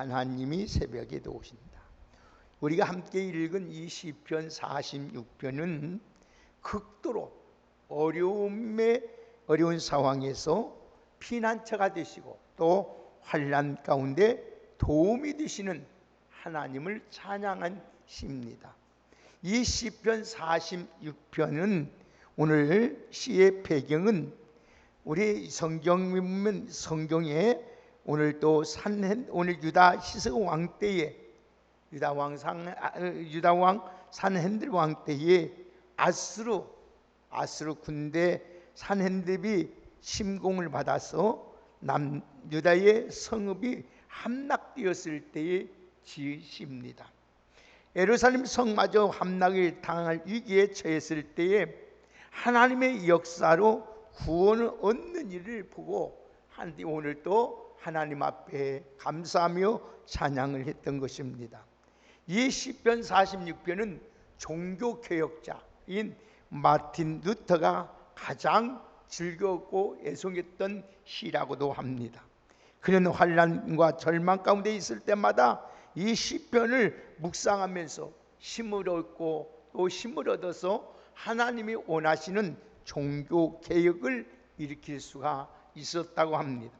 하나님이 새벽에 도우신다. 우리가 함께 읽은 이 시편 46편은 극도로 어려움의 어려운 상황에서 피난처가 되시고 또 환란 가운데 도움이 되시는 하나님을 찬양한 시입니다. 이 시편 46편은 오늘 시의 배경은 우리 성경 보면 성경에 오늘 또 산hen 오늘 유다 시스 왕 때에 유다 왕상 아, 유다 왕 산헨들 왕 때에 아스루 아스루 군대 산헨들이 심공을 받아서 남 유다의 성읍이 함락되었을 때의 지시입니다. 예루살렘 성마저 함락을 당할 위기에 처했을 때에 하나님의 역사로 구원을 얻는 일을 보고 하나님 오늘 또 하나님 앞에 감사하며 찬양을 했던 것입니다. 이 시편 46편은 종교 개혁자인 마틴 루터가 가장 즐겁고 애송했던 시라고도 합니다. 그는 환란과 절망 가운데 있을 때마다 이 시편을 묵상하면서 힘을 얻고 또 힘을 얻어서 하나님이 원하시는 종교 개혁을 일으킬 수가 있었다고 합니다.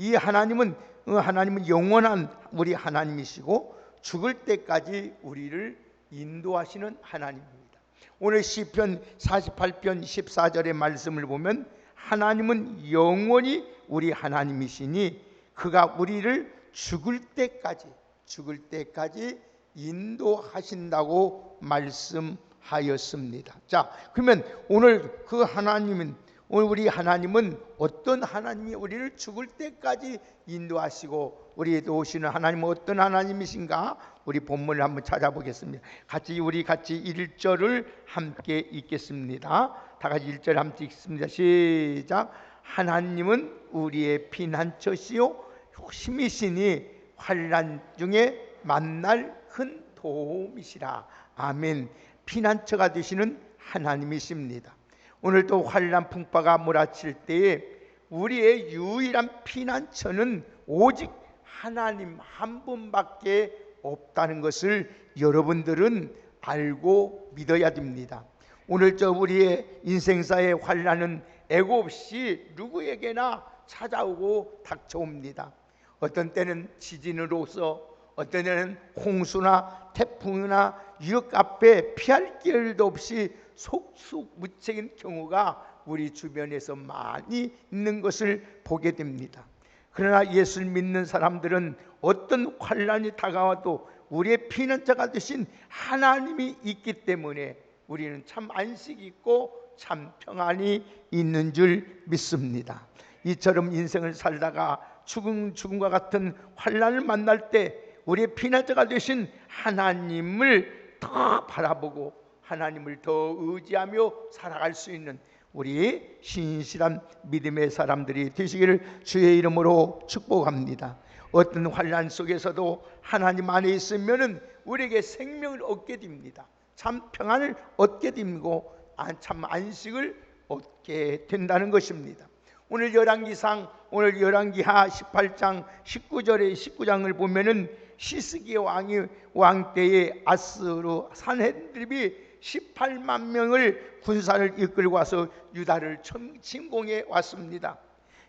이 하나님은 어, 하나님은 영원한 우리 하나님이시고 죽을 때까지 우리를 인도하시는 하나님입니다. 오늘 시편 48편 14절의 말씀을 보면 하나님은 영원히 우리 하나님이시니 그가 우리를 죽을 때까지 죽을 때까지 인도하신다고 말씀하였습니다. 자, 그러면 오늘 그 하나님은 오늘 우리 하나님은 어떤 하나님이 우리를 죽을 때까지 인도하시고 우리에게 오시는 하나님은 어떤 하나님이신가? 우리 본문을 한번 찾아보겠습니다. 같이 우리 같이 1절을 함께 읽겠습니다. 다 같이 1절 함께 읽습니다. 시작. 하나님은 우리의 피난처시요 힘이시니 환란 중에 만날 큰 도움이시라. 아멘. 피난처가 되시는 하나님이십니다. 오늘도 환란 풍파가 몰아칠 때에 우리의 유일한 피난처는 오직 하나님 한 분밖에 없다는 것을 여러분들은 알고 믿어야 됩니다. 오늘 저 우리의 인생사의 환란은 애고 없이 누구에게나 찾아오고 닥쳐옵니다. 어떤 때는 지진으로서 어떤 때는 홍수나 태풍이나 유역 앞에 피할 길도 없이 속속무책인 경우가 우리 주변에서 많이 있는 것을 보게 됩니다. 그러나 예수를 믿는 사람들은 어떤 환란이 다가와도 우리의 피난처가 되신 하나님이 있기 때문에 우리는 참 안식 있고 참 평안이 있는 줄 믿습니다. 이처럼 인생을 살다가 죽음 죽음과 같은 환란을 만날 때 우리의 피난처가 되신 하나님을 더 바라보고 하나님을 더 의지하며 살아갈 수 있는 우리 신실한 믿음의 사람들이 되시기를 주의 이름으로 축복합니다. 어떤 환란 속에서도 하나님 안에 있으면은 우리에게 생명을 얻게 됩니다. 참 평안을 얻게 됩고 참 안식을 얻게 된다는 것입니다. 오늘 열왕기상 오늘 열왕기하 18장 19절에 19장을 보면은 시스기 왕이 왕 때에 아스로 산헤드립이 18만 명을 군사를 이끌고 와서 유다를 침공해 왔습니다.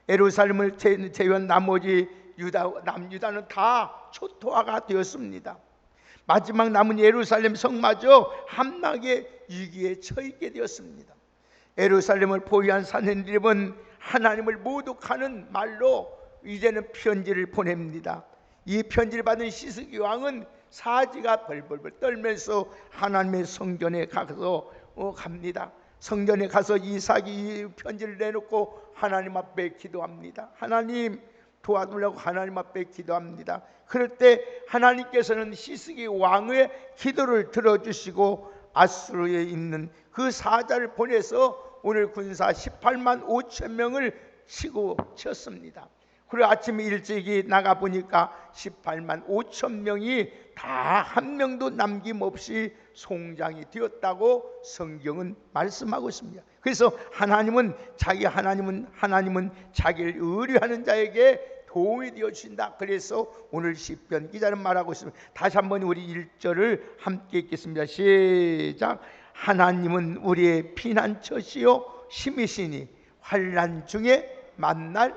에루살렘을 제외한 나머지 유다 남유다는 다 초토화가 되었습니다. 마지막 남은 예루살렘 성마저 함락의 위기에 처하게 되었습니다. 에루살렘을 포위한 산헤드립은 하나님을 모독하는 말로 이제는 편지를 보냅니다. 이 편지를 받은 시스기 왕은 사지가 벌벌벌 떨면서 하나님의 성전에 가서 어, 갑니다. 성전에 가서 이삭이 편지를 내놓고 하나님 앞에 기도합니다. 하나님 도와주려고 하나님 앞에 기도합니다. 그럴 때 하나님께서는 시스기 왕의 기도를 들어주시고 아수르에 있는 그 사자를 보내서 오늘 군사 18만 5천 명을 치고 쳤습니다. 그리고 아침에 일찍이 나가 보니까 18만 5천 명이 다 한 명도 남김없이 송장이 되었다고 성경은 말씀하고 있습니다. 그래서 하나님은 자기 하나님은 하나님은 자기를 의뢰하는 자에게 도움이 되어 주신다. 그래서 오늘 시편 기자는 말하고 있습니다. 다시 한번 우리 1절을 함께 읽겠습니다. 시작. 하나님은 우리의 피난처시요 힘이시니 환난 중에 만날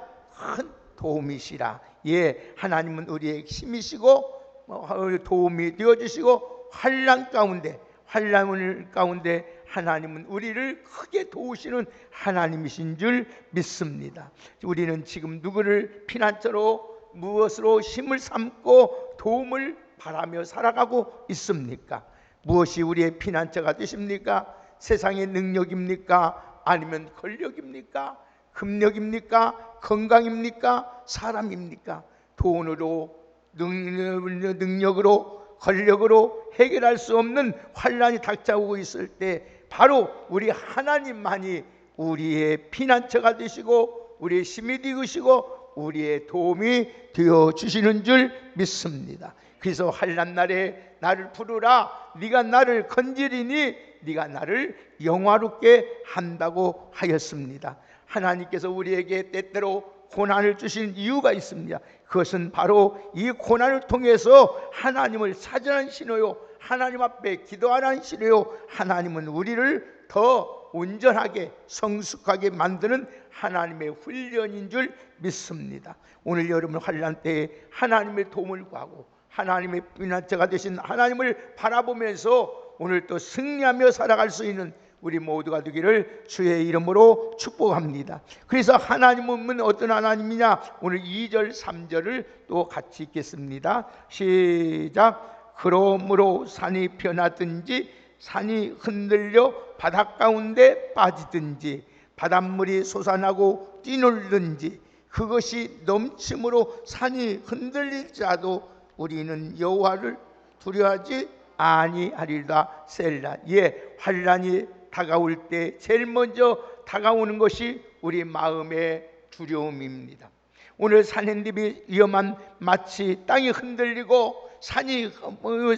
큰 도움이시라. 예, 하나님은 우리의 힘이시고 뭐, 도움이 되어 주시고 환난 가운데 환란 가운데 하나님은 우리를 크게 도우시는 하나님이신 줄 믿습니다. 우리는 지금 누구를 피난처로 무엇으로 힘을 삼고 도움을 바라며 살아가고 있습니까? 무엇이 우리의 피난처가 되십니까? 세상의 능력입니까? 아니면 권력입니까? 금력입니까? 건강입니까? 사람입니까? 돈으로 능력 으로 권력으로 해결할 수 없는 환란이 닥쳐오고 있을 때 바로 우리 하나님만이 우리의 피난처가 되시고 우리의 힘이 되시고 우리의 도움이 되어 주시는 줄 믿습니다. 그래서 환란 날에 나를 부르라 네가 나를 건지리니 네가 나를 영화롭게 한다고 하였습니다. 하나님께서 우리에게 때때로 고난을 주신 이유가 있습니다. 그것은 바로 이 고난을 통해서 하나님을 찾아낸 신호요. 하나님 앞에 기도하는 신호요. 하나님은 우리를 더 온전하게 성숙하게 만드는 하나님의 훈련인 줄 믿습니다. 오늘 여러분 환란 때에 하나님의 도움을 구하고 하나님의 피난처가 되신 하나님을 바라보면서 오늘 또 승리하며 살아갈 수 있는 우리 모두가 되기를 주의 이름으로 축복합니다. 그래서 하나님은 어떤 하나님이냐? 오늘 2절, 3절을 또 같이 읽겠습니다. 시작. 그러므로 산이 변하든지 산이 흔들려 바닷 가운데 빠지든지 바닷물이 솟아나고 뛰놀든지 그것이 넘침으로 산이 흔들릴지라도 우리는 여호와를 두려워하지 아니하리라 셀라 예 환란이 다가올 때 제일 먼저 다가오는 것이 우리 마음의 두려움입니다. 오늘 산행님이 위험한 마치 땅이 흔들리고 산이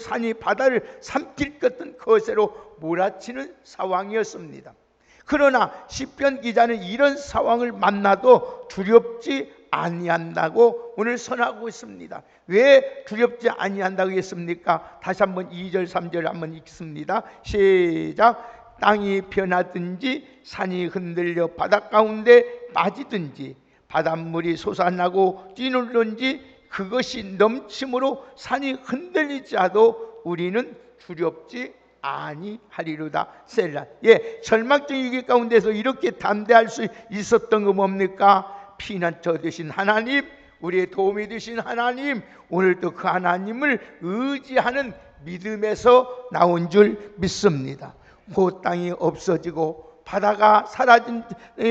산이 바다를 삼킬 것같은 거세로 몰아치는 상황이었습니다. 그러나 시편 기자는 이런 상황을 만나도 두렵지 아니한다고 오늘 선하고 있습니다. 왜 두렵지 아니한다고 했습니까? 다시 한번 2절 3절 한번 읽습니다. 시작 땅이 변하든지 산이 흔들려 바닷 가운데 빠지든지 바닷물이 솟아나고 뛰놀든지 그것이 넘침으로 산이 흔들리지 않아도 우리는 두렵지 아니하리로다. 셀라. 예 절망적인 위기 가운데서 이렇게 담대할 수 있었던 거 뭡니까? 피난처 되신 하나님 우리의 도움이 되신 하나님 오늘도 그 하나님을 의지하는 믿음에서 나온 줄 믿습니다 그 땅이 없어지고 바다가 사라진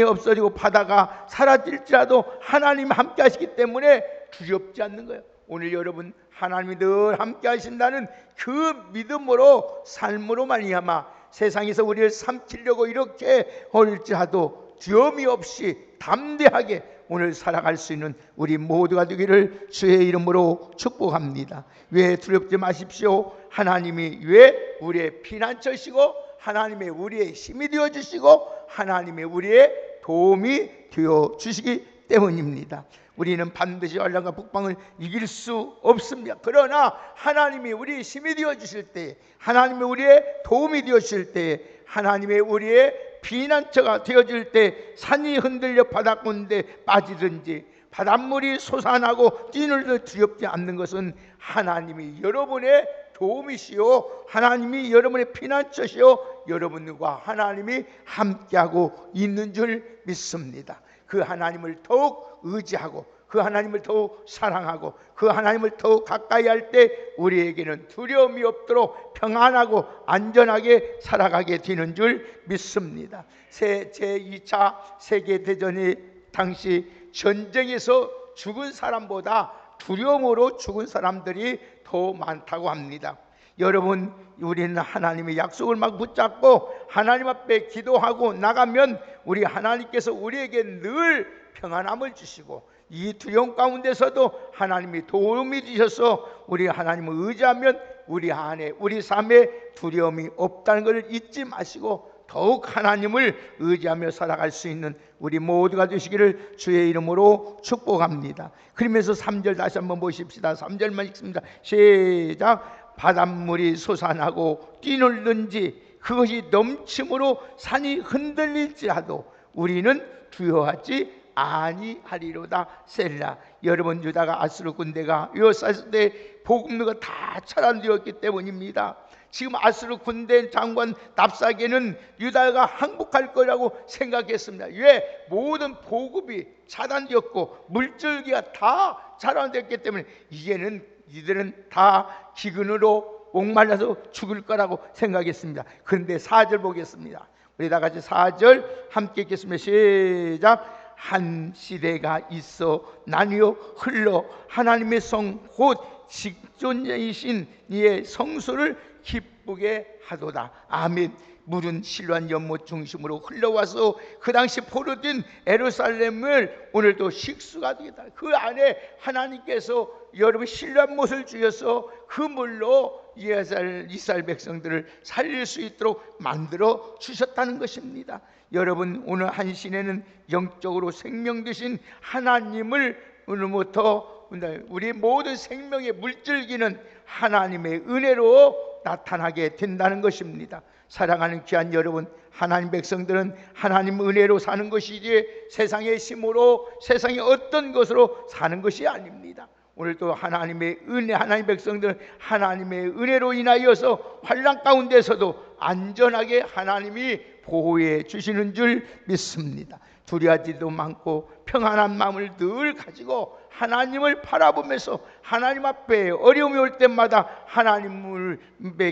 없어지고 바다가 사라질지라도 하나님 함께 하시기 때문에 두렵지 않는 거예요. 오늘 여러분 하나님이 늘 함께 하신다는 그 믿음으로 삶으로 말미암아 세상에서 우리를 삼키려고 이렇게 올지라도 두려움이 없이 담대하게 오늘 살아갈 수 있는 우리 모두가 되기를 주의 이름으로 축복합니다. 왜 두렵지 마십시오. 하나님이 왜 우리의 피난처시고 하나님의 우리의 힘이 되어 주시고 하나님의 우리의 도움이 되어 주시기 때문입니다. 우리는 반드시 얼랑과 북방을 이길 수 없습니다. 그러나 하나님이 우리의 힘이 되어 주실 때, 하나님이 우리의 도움이 되어 주실 때, 하나님의 우리의 비난처가 되어질 때 산이 흔들려 바닷 가운데 빠지든지 바닷물이 솟아나고 뛰놀도 두렵지 않는 것은 하나님이 여러분의 도움이시요 하나님이 여러분의 피난처시요 여러분과 하나님이 함께하고 있는 줄 믿습니다. 그 하나님을 더욱 의지하고 그 하나님을 더욱 사랑하고 그 하나님을 더욱 가까이 할 때 우리에게는 두려움이 없도록 평안하고 안전하게 살아가게 되는 줄 믿습니다. 제 2차 세계 대전이 당시 전쟁에서 죽은 사람보다 두려움으로 죽은 사람들이 더 많다고 합니다. 여러분, 우리는 하나님의 약속을 막 붙잡고 하나님 앞에 기도하고 나가면 우리 하나님께서 우리에게 늘 평안함을 주시고 이 두려움 가운데서도 하나님이 도움이 주셔서 우리 하나님을 의지하면 우리 안에 우리 삶에 두려움이 없다는 것을 잊지 마시고 더욱 하나님을 의지하며 살아갈 수 있는 우리 모두가 되시기를 주의 이름으로 축복합니다. 그러면서 3절 다시 한번 보십시다. 3절만 읽습니다. 시작. 바닷물이 솟아나고 뛰놀든지 그것이 넘침으로 산이 흔들릴지라도 우리는 두려워하지 아니하리로다 셀라 여러분 유다가 아스루 군대가 요사스 때 복음도가 다 차단되었기 때문입니다. 지금 아스루 군대 장관 납사계는 유다가 항복할 거라고 생각했습니다. 왜 모든 보급이 차단되었고 물줄기가 다 차단됐기 때문에 이제는 이들은 다 기근으로 목말라서 죽을 거라고 생각했습니다. 그런데 4절 보겠습니다. 우리 다 같이 4절 함께 읽겠습니다. 시작. 한 시대가 있어 나뉘어 흘러 하나님의 성 곧 직존이신 이의 성소를 기쁘게 하도다. 아멘. 물은 실로한 연못 중심으로 흘러와서 그 당시 포로된 에루살렘을 오늘도 식수가 되겠다. 그 안에 하나님께서 여러분 실로한 못을 주셔서 그 물로 이스라엘, 이스라엘 백성들을 살릴 수 있도록 만들어 주셨다는 것입니다. 여러분 오늘 한 시내는 영적으로 생명 되신 하나님을 오늘부터 우리 모든 생명의 물질기는 하나님의 은혜로 나타나게 된다는 것입니다. 사랑하는 귀한 여러분, 하나님 백성들은 하나님 은혜로 사는 것이지 세상의 힘으로 세상의 어떤 것으로 사는 것이 아닙니다. 오늘도 하나님의 은혜, 하나님 백성들 하나님의 은혜로 인하여서 환란 가운데서도 안전하게 하나님이 보호해 주시는 줄 믿습니다. 두려워하지도 많고 평안한 마음을 늘 가지고 하나님을 바라보면서 하나님 앞에 어려움이 올 때마다 하나님을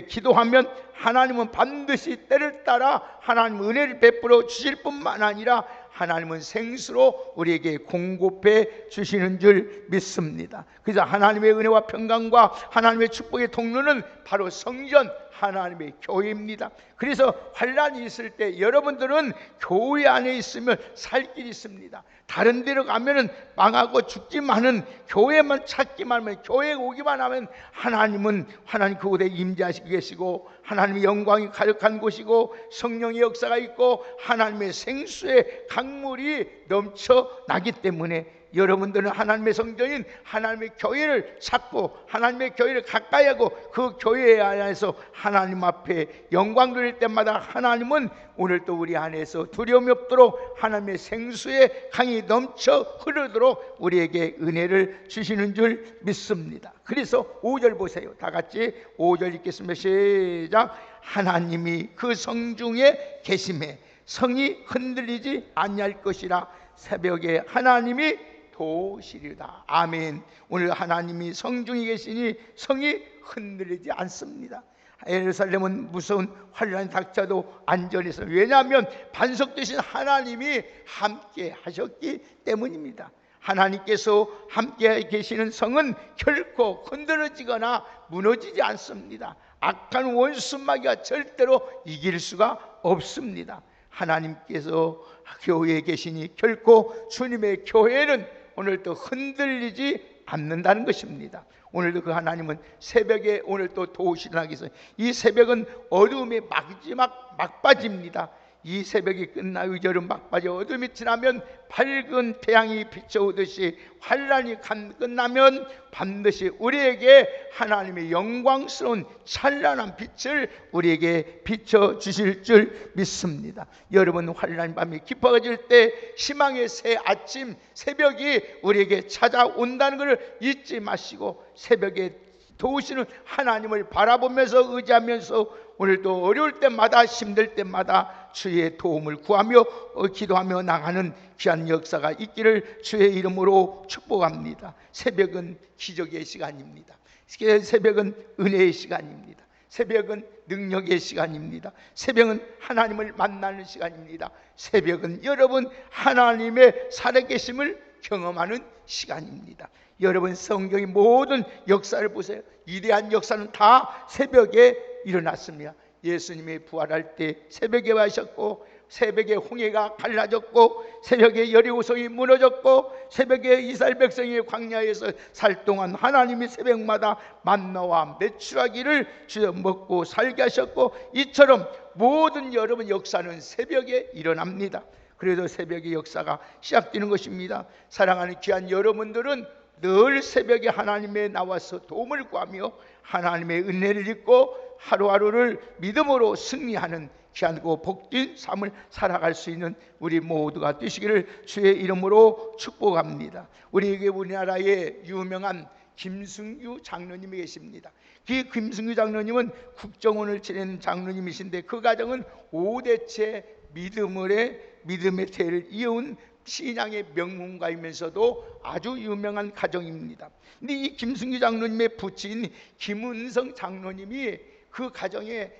기도하면 하나님은 반드시 때를 따라 하나님 은혜를 베풀어 주실 뿐만 아니라 하나님은 생수로 우리에게 공급해 주시는 줄 믿습니다. 그래서 하나님의 은혜와 평강과 하나님의 축복의 통로는 바로 성전 하나님의 교회입니다. 그래서 환란이 있을 때 여러분들은 교회 안에 있으면 살 길이 있습니다. 다른 데로 가면은 망하고 죽지만은 교회만 찾기만 하면 교회 오기만 하면 하나님은 하나님 그곳에 임재하시고 계시고 하나님의 영광이 가득한 곳이고 성령의 역사가 있고 하나님의 생수의 강물이 넘쳐 나기 때문에 여러분들은 하나님의 성전인 하나님의 교회를 찾고 하나님의 교회를 가까이 하고 그 교회 안에서 하나님 앞에 영광 돌릴 때마다 하나님은 오늘 또 우리 안에서 두려움이 없도록 하나님의 생수의 강이 넘쳐 흐르도록 우리에게 은혜를 주시는 줄 믿습니다. 그래서 5절 보세요. 다 같이 5절 읽겠습니다. 시작. 하나님이 그 성중에 계심에 성이 흔들리지 아니할 것이라 새벽에 하나님이 도시리다. 아멘. 오늘 하나님이 성중에 계시니 성이 흔들리지 않습니다. 예루살렘은 무서운 환란이 닥쳐도 안전해서 왜냐하면 반석 되신 하나님이 함께 하셨기 때문입니다. 하나님께서 함께 계시는 성은 결코 흔들어지거나 무너지지 않습니다. 악한 원수마귀가 절대로 이길 수가 없습니다. 하나님께서 교회에 계시니 결코 주님의 교회는 오늘도 흔들리지 않는다는 것입니다. 오늘도 그 하나님은 새벽에 오늘 또 도우시를 하기 위해서 이 새벽은 어둠의 마지막 막바지입니다. 이 새벽이 끝나고 여름 막바지 어둠이 지나면 밝은 태양이 비춰오듯이 환란이 끝나면 반드시 우리에게 하나님의 영광스러운 찬란한 빛을 우리에게 비춰 주실 줄 믿습니다. 여러분 환란 밤이 깊어질 때 희망의 새 아침 새벽이 우리에게 찾아온다는 것을 잊지 마시고 새벽에 도우시는 하나님을 바라보면서 의지하면서 오늘도 어려울 때마다 힘들 때마다 주의 도움을 구하며 어, 기도하며 나가는 귀한 역사가 있기를 주의 이름으로 축복합니다. 새벽은 기적의 시간입니다. 새벽은 은혜의 시간입니다. 새벽은 능력의 시간입니다. 새벽은 하나님을 만나는 시간입니다. 새벽은 여러분 하나님의 살아계심을 경험하는 시간입니다. 여러분 성경의 모든 역사를 보세요. 위대한 역사는 다 새벽에 일어났습니다. 예수님이 부활할 때 새벽에 하셨고 새벽에 홍해가 갈라졌고 새벽에 여리고성이 무너졌고 새벽에 이스라엘 백성이 광야에서 살 동안 하나님이 새벽마다 만나와 매출하기를 주여 먹고 살게 하셨고 이처럼 모든 여러분 역사는 새벽에 일어납니다. 그래도 새벽의 역사가 시작되는 것입니다. 사랑하는 귀한 여러분들은 늘 새벽에 하나님의 나와서 도움을 구하며 하나님의 은혜를 입고 하루하루를 믿음으로 승리하는 귀하고 복된 삶을 살아갈 수 있는 우리 모두가 되시기를 주의 이름으로 축복합니다. 우리에게 우리나라에 유명한 김승규 장로님이 계십니다. 그 김승규 장로님은 국정원을 지낸 장로님이신데 그 가정은 5대째 믿음의 믿음의 태를 이어온 신앙의 명문가이면서도 아주 유명한 가정입니다. 근데 이 김승규 장로님의 부친 김은성 장로님이 그 가정에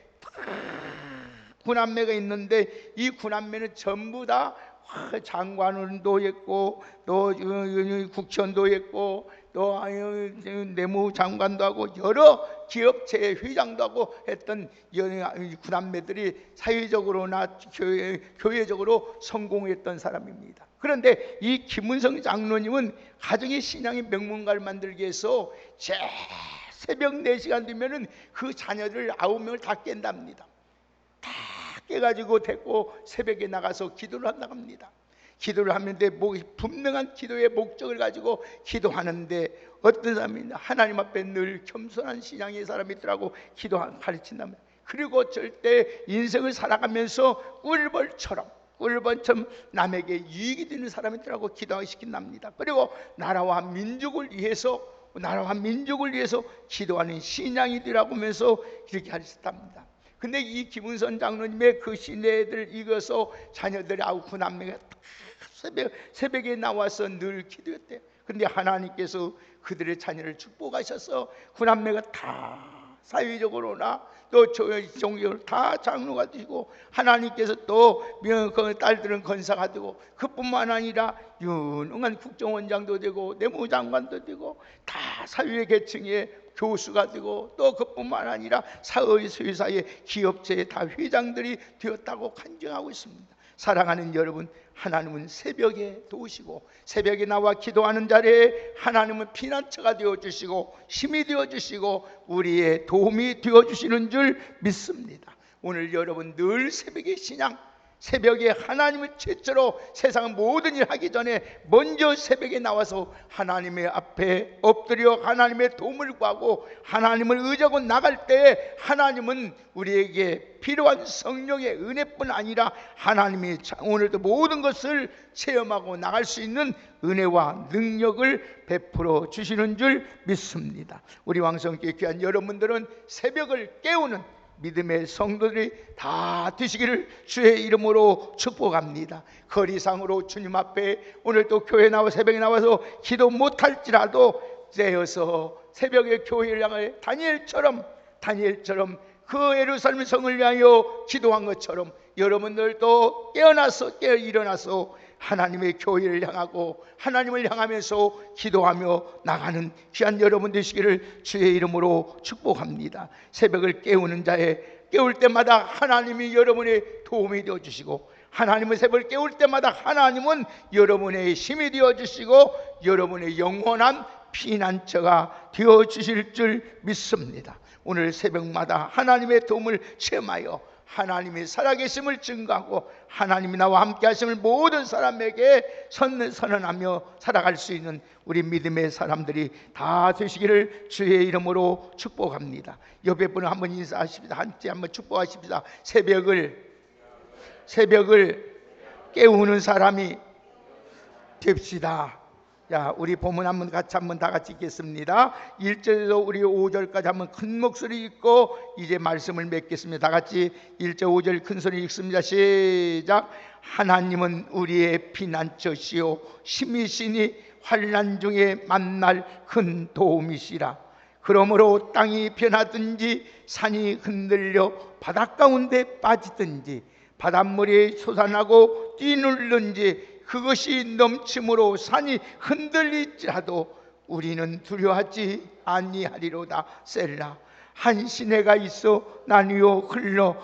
군함매가 있는데 이 군함매는 전부 다 장관도 했고 또 국천도 했고 또 내무장관도 하고 여러 기업체 회장도 하고 했던 군함매들이 사회적으로나 교회, 교회적으로 성공했던 사람입니다. 그런데 이 김은성 장로님은 가정의 신앙의 명문가를 만들기 위해서 제 새벽 4시간 되면은 그 자녀들 아홉 명을 다 깬답니다. 다 깨가지고 데리고 새벽에 나가서 기도를 한다합니다. 기도를 하는데 분명한 기도의 목적을 가지고 기도하는데 어떤 사람이 하나님 앞에 늘 겸손한 신앙의 사람이 있더라고 기도 가르친다면 그리고 절대 인생을 살아가면서 꿀벌처럼 꿀벌처럼 남에게 이익이 되는 사람이 있더라고 기도시킨답니다. 그리고 나라와 민족을 위해서 나라와 민족을 위해서 기도하는 신앙이 되라고 하면서 이렇게 하셨답니다. 근데 이 김은선 장로님의 그 시내들 읽어서 자녀들이 아홉 남매가 새벽, 새벽에 나와서 늘 기도했대요. 근데 하나님께서 그들의 자녀를 축복하셔서 구남매가 다 사회적으로나 또 종교를 다 장로가 되고 하나님께서 또그 딸들은 건사가 되고 그뿐만 아니라 유능한 국정원장도 되고 내무장관도 되고 다 사회 계층의 교수가 되고 또 그뿐만 아니라 사회 회사의 기업체의 다 회장들이 되었다고 간증하고 있습니다. 사랑하는 여러분, 하나님은 새벽에 도우시고 새벽에 나와 기도하는 자리에 하나님은 피난처가 되어 주시고 힘이 되어 주시고 우리의 도움이 되어 주시는 줄 믿습니다. 오늘 여러분 늘 새벽의 신앙 새벽에 하나님을 최초로 세상 모든 일 하기 전에 먼저 새벽에 나와서 하나님의 앞에 엎드려 하나님의 도움을 구하고 하나님을 의지하고 나갈 때 하나님은 우리에게 필요한 성령의 은혜뿐 아니라 하나님이 오늘도 모든 것을 체험하고 나갈 수 있는 은혜와 능력을 베풀어 주시는 줄 믿습니다. 우리 왕성께 귀한 여러분들은 새벽을 깨우는 믿음의 성도들이 다 되시기를 주의 이름으로 축복합니다. 거리상으로 주님 앞에 오늘 또 교회 나와 새벽에 나와서 기도 못할지라도 되어서 새벽에 교회를 향해 다니엘처럼 다니엘처럼 그 예루살렘 성을 위하여 기도한 것처럼 여러분들도 깨어나서 깨어 일어나서 하나님의 교회를 향하고 하나님을 향하면서 기도하며 나가는 귀한 여러분 되시기를 주의 이름으로 축복합니다. 새벽을 깨우는 자에 깨울 때마다 하나님이 여러분의 도움이 되어 주시고 하나님의 새벽을 깨울 때마다 하나님은 여러분의 힘이 되어 주시고 여러분의 영원한 피난처가 되어 주실 줄 믿습니다. 오늘 새벽마다 하나님의 도움을 체험하여 하나님이 살아계심을 증거하고 하나님이 나와 함께 하심을 모든 사람에게 선언하며 살아갈 수 있는 우리 믿음의 사람들이 다 되시기를 주의 이름으로 축복합니다. 옆에 분을 한번 인사하십니다. 한째 한번 축복하십니다. 새벽을 새벽을 깨우는 사람이 됩시다. 자, 우리 본문 한번 같이 한번 다 같이 읽겠습니다. 1절에서 우리 5절까지 한번 큰 목소리 읽고 이제 말씀을 맺겠습니다. 다 같이 1절 5절 큰 소리 읽습니다. 시작. 하나님은 우리의 피난처시요 힘이시니 환난 중에 만날 큰 도움이시라. 그러므로 땅이 변하든지 산이 흔들려 바닷 가운데 빠지든지 바닷물이 솟아나고 뛰눌든지 그것이 넘침으로 산이 흔들릴지라도 우리는 두려워하지 아니하리로다. 셀라 한 시내가 있어 나뉘어 흘러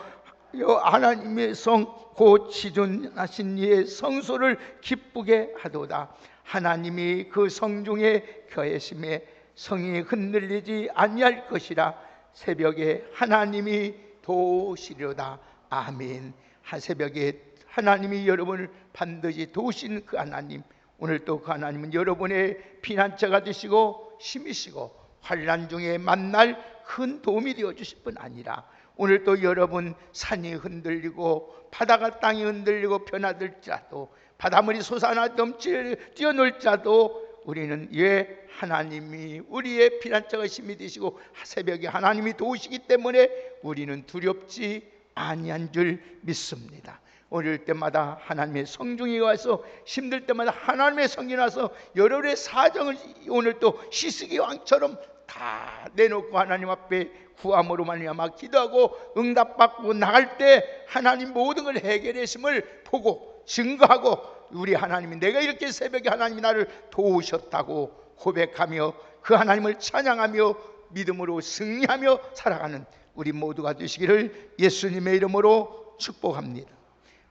여 하나님의 성곧 지존하신 이의 성소를 기쁘게 하도다. 하나님이 그 성중에 거하심에 성이 흔들리지 아니할 것이라 새벽에 하나님이 도우시려다. 아멘. 한 새벽에 하나님이 여러분을 반드시 도우신 그 하나님 오늘 또 그 하나님은 여러분의 피난처가 되시고 힘이시고 환란 중에 만날 큰 도움이 되어 주실 뿐 아니라 오늘 또 여러분 산이 흔들리고 바다가 땅이 흔들리고 변화될지라도 바닷물이 솟아나 넘치 뛰어놀자도 우리는 예 하나님이 우리의 피난처가 힘이 되시고 새벽에 하나님이 도우시기 때문에 우리는 두렵지 아니한 줄 믿습니다. 어릴 때마다 하나님의 성중에 와서 힘들 때마다 하나님의 성이 나서 여러분의 사정을 오늘 또 시스기 왕처럼 다 내놓고 하나님 앞에 구함으로 말미암아 기도하고 응답받고 나갈 때 하나님 모든 걸 해결했음을 보고 증거하고 우리 하나님이 내가 이렇게 새벽에 하나님이 나를 도우셨다고 고백하며 그 하나님을 찬양하며 믿음으로 승리하며 살아가는 우리 모두가 되시기를 예수님의 이름으로 축복합니다.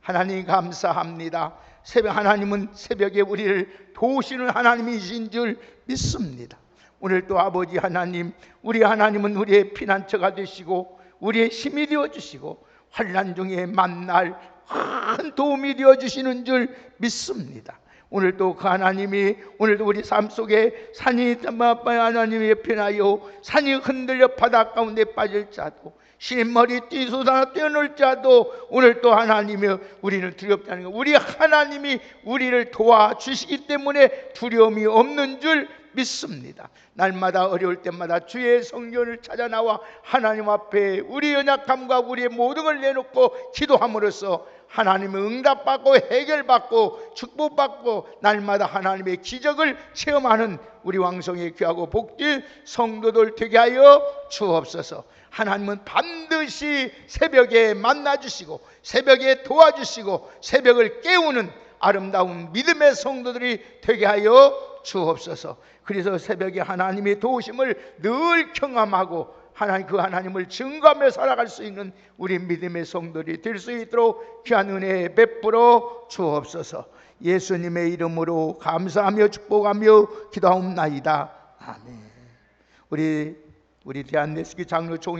하나님 감사합니다. 새벽 하나님은 새벽에 우리를 도우시는 하나님이신 줄 믿습니다. 오늘 또 아버지 하나님, 우리 하나님은 우리의 피난처가 되시고 우리의 힘이 되어 주시고 환란 중에 만날 큰 도움이 되어 주시는 줄 믿습니다. 오늘도 그 하나님이 오늘도 우리 삶 속에 산이 하나님의 편하여 산이 흔들려 바다 가운데 빠질 자도 신머리 뛰솟아 뛰어놀 자도 오늘 또 하나님이 우리는 두렵지 않은 것 우리 하나님이 우리를 도와주시기 때문에 두려움이 없는 줄 믿습니다. 날마다 어려울 때마다 주의 성전을 찾아 나와 하나님 앞에 우리 연약함과 우리의 모든 걸 내놓고 기도함으로써 하나님의 응답받고 해결받고 축복받고 날마다 하나님의 기적을 체험하는 우리 왕성의 귀하고 복된 성도들 되게 하여 주옵소서. 하나님은 반드시 새벽에 만나 주시고 새벽에 도와주시고 새벽을 깨우는 아름다운 믿음의 성도들이 되게 하여 주옵소서. 그래서 새벽에 하나님의 도우심을 늘 경험하고 하나님 그 하나님을 증거하며 살아갈 수 있는 우리 믿음의 성도들이 될 수 있도록 귀한 은혜 베풀어 주옵소서. 예수님의 이름으로 감사하며 축복하며 기도하옵나이다. 아멘. 우리 우리 대한내시기 장로 종